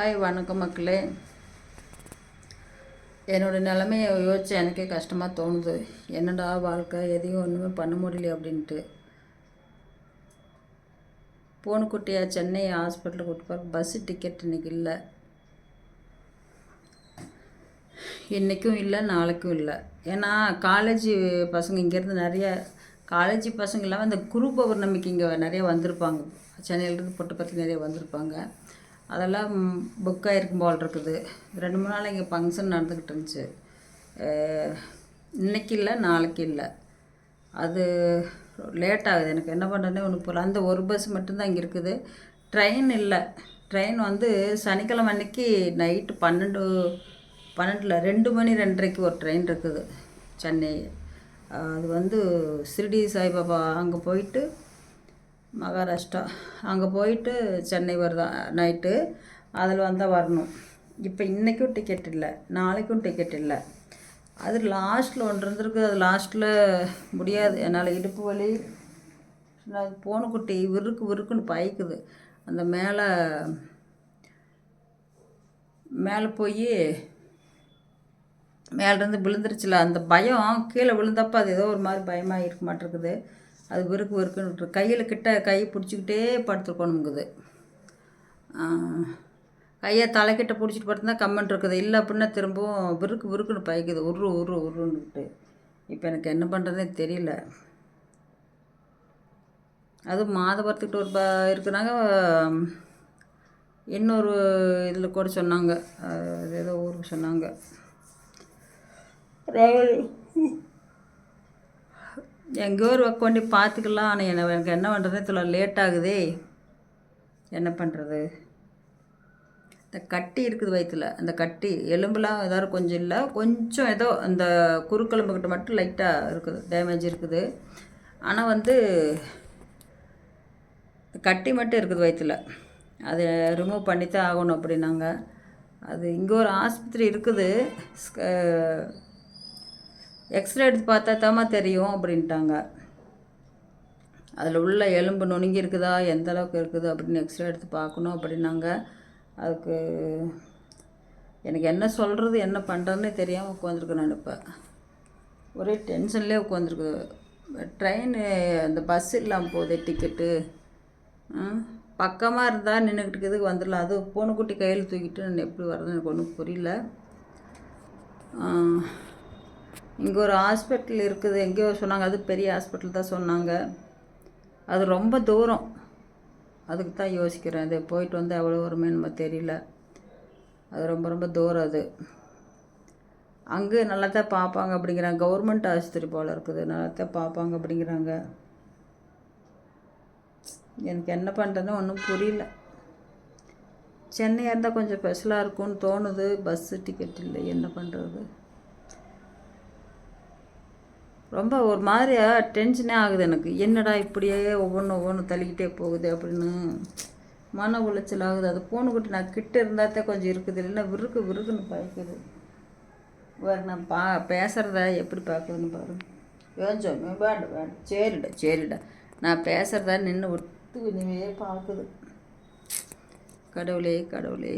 Hi வணக்கம் மக்களே. என்னோடய நிலமையை யோசிச்சு எனக்கே கஷ்டமாக தோணுது. என்னடா வாழ்க்கை? எதையும் ஒன்றுமே பண்ண முடியல அப்படின்ட்டு. பூனுக்குட்டியாக சென்னை ஹாஸ்பிட்டலுக்கு கூட்டு போகிற பஸ்ஸு டிக்கெட் இன்றைக்கி இல்லை. இன்றைக்கும் இல்லை நாளைக்கும் இல்லை. ஏன்னா காலேஜ் பசங்க இங்கேருந்து நிறைய காலேஜ் பசங்க இல்லாமல் இந்த குரு பௌர்ணமிக்கு இங்கே நிறைய வந்திருப்பாங்க. சென்னையிலேருந்து புட்டப்பத்தில் நிறைய வந்திருப்பாங்க. அதெல்லாம் புக் ஆகிருக்கும் போல் இருக்குது. ரெண்டு மூணு நாள் இங்கே ஃபங்க்ஷன் நடந்துக்கிட்டு இருந்துச்சு. இன்றைக்கி இல்லை நாளைக்கு இல்லை. அது லேட் ஆகுது. எனக்கு என்ன பண்ணுறதுனே ஒன்று போகல அந்த ஒரு பஸ் மட்டும்தான் இங்கே இருக்குது. ட்ரெயின் இல்லை. ட்ரெயின் வந்து சனிக்கிழமை அன்னைக்கு நைட்டு பன்னெண்டு பன்னெண்டில் ரெண்டு மணி ரெண்டரைக்கு ஒரு ட்ரெயின் இருக்குது. சென்னை. அது வந்து சிறிடி சாய்பாபா அங்கே போயிட்டு மகாராஷ்டிரா. அங்கே போயிட்டு சென்னை வருதா நைட்டு அதில் வந்தால் வரணும். இப்போ இன்றைக்கும் டிக்கெட் இல்லை. நாளைக்கும் டிக்கெட் இல்லை. அது லாஸ்ட்டில் ஒன்று இருந்திருக்கு. அது லாஸ்ட்டில் முடியாது. என்னால் இடுப்பு வலி நான் பூனைக்குட்டி விருக்கு விருக்குன்னு பயக்குது. அந்த மேலே மேலே போய் மேலேருந்து விழுந்துருச்சுல. அந்த பயம் கீழே விழுந்தப்போ அது ஏதோ ஒரு மாதிரி பயமாக இருக்க மாட்டிருக்குது. அது விருக்கு விருக்குன்னு கையில் கிட்ட கை பிடிச்சிக்கிட்டே படுத்துருக்கணுங்குது கையை தலைக்கிட்ட பிடிச்சிட்டு படுத்துனா கம்மன் இருக்குது. இல்லை அப்படின்னா திரும்பவும் விருக்கு விறுக்குன்னு பயக்குது. உரு உரு உருன்னுட்டு இப்போ எனக்கு என்ன பண்ணுறதுனே தெரியல. அதுவும் மாதவரத்துக்கிட்ட ஒரு ப இருக்கிறாங்க இன்னொரு இதில் கூட சொன்னாங்க. அது ஏதோ ஊருக்கு சொன்னாங்க. எங்கேயோ ஒரு கொண்டு பார்த்துக்கலாம். ஆனால் என்ன எனக்கு என்ன பண்ணுறதுனே தெரியல லேட் ஆகுதே. என்ன பண்ணுறது இந்த கட்டி இருக்குது வயிற்றுல அந்த கட்டி எலும்புலாம் ஏதாவது கொஞ்சம் இல்லை. கொஞ்சம் ஏதோ அந்த குறுக்கெலும்புக்கிட்ட மட்டும் லைட்டாக இருக்குது. டேமேஜ் இருக்குது. ஆனால் வந்து கட்டி மட்டும் இருக்குது வயிற்றுல அது ரிமூவ் பண்ணித்தான் ஆகணும் அப்படின்னாங்க. அது இங்கே ஒரு ஆஸ்பத்திரி இருக்குது. எக்ஸ்ரே எடுத்து பார்த்தா தாம்மா தெரியும் அப்படின்ட்டாங்க. அதில் உள்ள எலும்பு நுணுங்கி இருக்குதா எந்த அளவுக்கு இருக்குது அப்படின்னு எக்ஸ்ரே எடுத்து பார்க்கணும் அப்படின்னாங்க. அதுக்கு எனக்கு என்ன சொல்கிறது என்ன பண்ணுறதுன்னு தெரியாமல் உட்காந்துருக்கேன் நான் இப்போ. ஒரே டென்ஷன்லேயே உட்காந்துருக்குது ட்ரெயின் அந்த பஸ் இல்லாமல் போகுது டிக்கெட்டு பக்கமாக இருந்தால் நின்றுக்கிட்டு இருக்குது வந்துடலாம் அது பூனைக்குட்டி கையில் தூக்கிட்டு நான் எப்படி வர்றதுன்னு எனக்கு ஒன்றும் புரியல. இங்கே ஒரு ஹாஸ்பிட்டல் இருக்குது. எங்கேயோ சொன்னாங்க. அது பெரிய ஹாஸ்பிட்டல் தான் சொன்னாங்க. அது ரொம்ப தூரம். அதுக்கு தான் யோசிக்கிறேன். அது போயிட்டு வந்து எவ்வளோ வருமே நம்ம தெரியல. அது ரொம்ப ரொம்ப தூரம் அது. அங்கே நல்லா தான் பார்ப்பாங்க அப்படிங்கிறாங்க. கவர்மெண்ட் ஆஸ்பத்திரி போல் இருக்குது. நல்லா தான் பார்ப்பாங்க அப்படிங்கிறாங்க. எனக்கு என்ன பண்ணுறதுன்னு ஒன்றும் புரியல. சென்னையாக இருந்தால் கொஞ்சம் ஸ்பெஷலாக இருக்கும்னு தோணுது. பஸ்ஸு டிக்கெட் இல்லை என்ன பண்ணுறது ரொம்ப ஒரு மாதிரியா டென்ஷனே ஆகுது எனக்கு. என்னடா இப்படியே ஒவ்வொன்று ஒவ்வொன்று தள்ளிக்கிட்டே போகுது அப்படின்னு மன உளைச்சல் ஆகுது. அது பூனைக்குட்டி நான் கிட்ட இருந்தால் கொஞ்சம் இருக்குது. இல்லைன்னா விருக்கு விருக்குன்னு பார்க்குது வேறு நான் பா பேசுகிறத எப்படி பார்க்குதுன்னு பாரு. கொஞ்சம் வேண்டாம் வேண்டாம் சரிடா சரிடா. நான் பேசுகிறத நின்று ஒத்து இனிமே பார்க்குது கடவுளே கடவுளே.